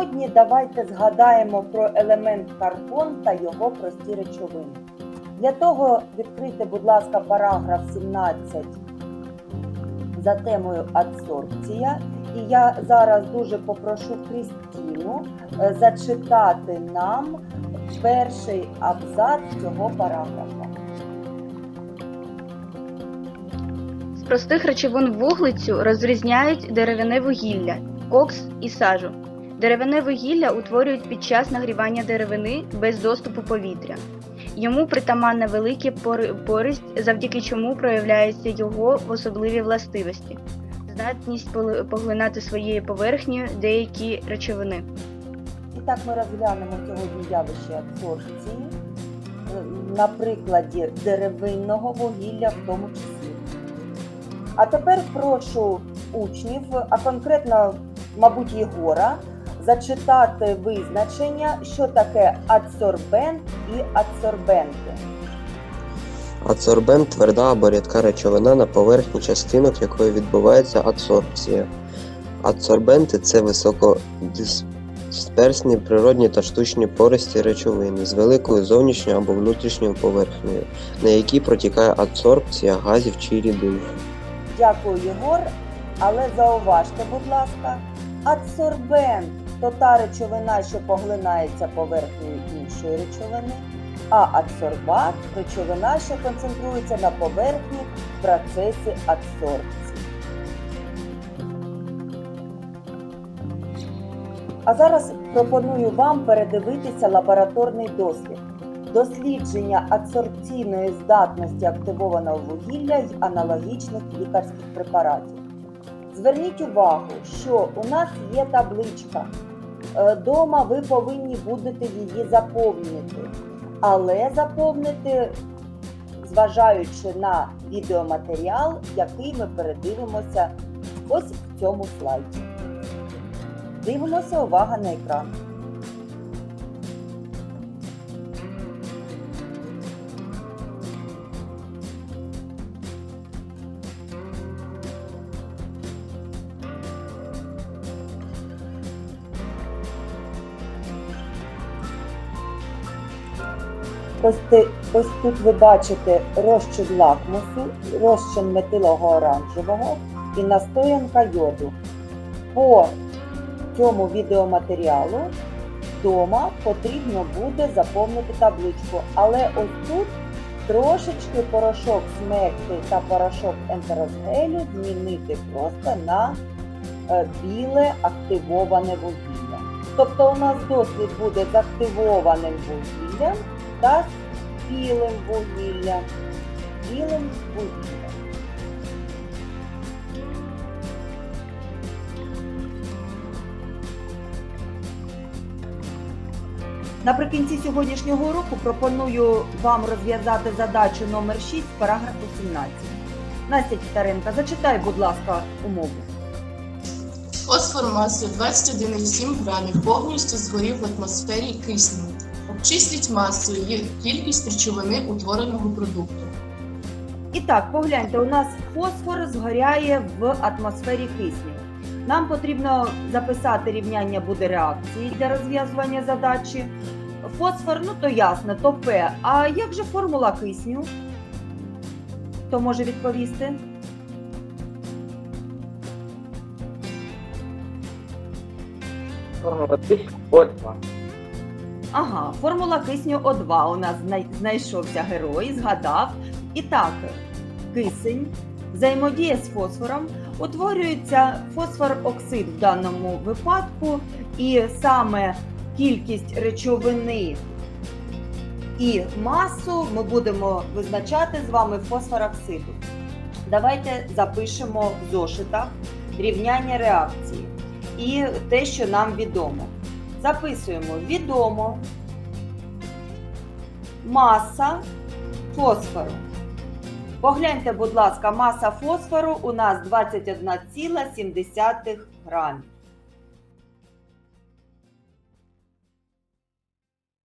Сьогодні давайте згадаємо про елемент карбон та його прості речовини. Для того відкрийте, будь ласка, параграф 17 за темою адсорбція. І я зараз дуже попрошу Крістіну е, зачитати нам перший абзац цього параграфа. З простих речовин вуглецю розрізняють деревяне вугілля, кокс і сажу. Деревяне вугілля утворюють під час нагрівання деревини без доступу повітря. Йому притаманна велика пори- пористь, завдяки чому проявляються його в особливі властивості, здатність поглинати своєю поверхнею деякі речовини. І так ми розглянемо сьогодні явище адсорбції е, на прикладі деревинного вугілля в тому числі. А тепер прошу учнів, а конкретно, мабуть, Єгора, зачитати визначення, що таке адсорбент і адсорбенти. Адсорбент тверда або рідка речовина, на поверхні частинок якої відбувається адсорбція. Адсорбенти це високодисперсні природні та штучні пористі речовини з великою зовнішньою або внутрішньою поверхнею, на якій протікає адсорбція газів чи рідин. Дякую, Єгор. Але зауважте, будь ласка, адсорбент то та речовина, що поглинається поверхнею іншої речовини, а адсорбат речовина, що концентрується на поверхні в процесі адсорбції. А зараз пропоную вам передивитися лабораторний дослід. Дослідження адсорбційної здатності активованого вугілля й аналогічних лікарських препаратів. Зверніть увагу, що у нас є табличка. Е, Дома ви повинні будете її заповнити, але заповнити, зважаючи на відеоматеріал, який ми передивимося ось в цьому слайді. Дивимося, увага на екран. Ось, ти- ось тут ви бачите розчин лакмусу, розчин метилого оранжевого і настоянка йоду. По цьому відеоматеріалу вдома потрібно буде заповнити табличку. Але ось тут трошечки порошок смекти та порошок ентеросгелю змінити просто на е, біле активоване вугілля. Тобто у нас дослід буде з активованим вугіллям та з білим вугіллям. Білим вугіллям. Наприкінці сьогоднішнього уроку пропоную вам розв'язати задачу номер 6 параграфу 17. Настя Тітаренка, зачитай, будь ласка, умову. Фосфор масою 21,7 грамів повністю згорів в атмосфері кисню. Обчисліть масу і кількість речовини утвореного продукту. І так, погляньте, у нас фосфор згоряє в атмосфері кисню. Нам потрібно записати рівняння буде реакції для розв'язування задачі. Фосфор, ну то ясно, то П. А як же формула кисню? Хто може відповісти? Формула О2. Ага, формула кисню О2 у нас знайшовся герой, згадав. І так, кисень взаємодіє з фосфором, утворюється фосфор-оксид в даному випадку, і саме кількість речовини і масу ми будемо визначати з вами фосфороксиду. Давайте запишемо в зошитах рівняння реакції і те, що нам відомо. Записуємо відомо маса фосфору. Погляньте, будь ласка, маса фосфору у нас 21,7 грамів.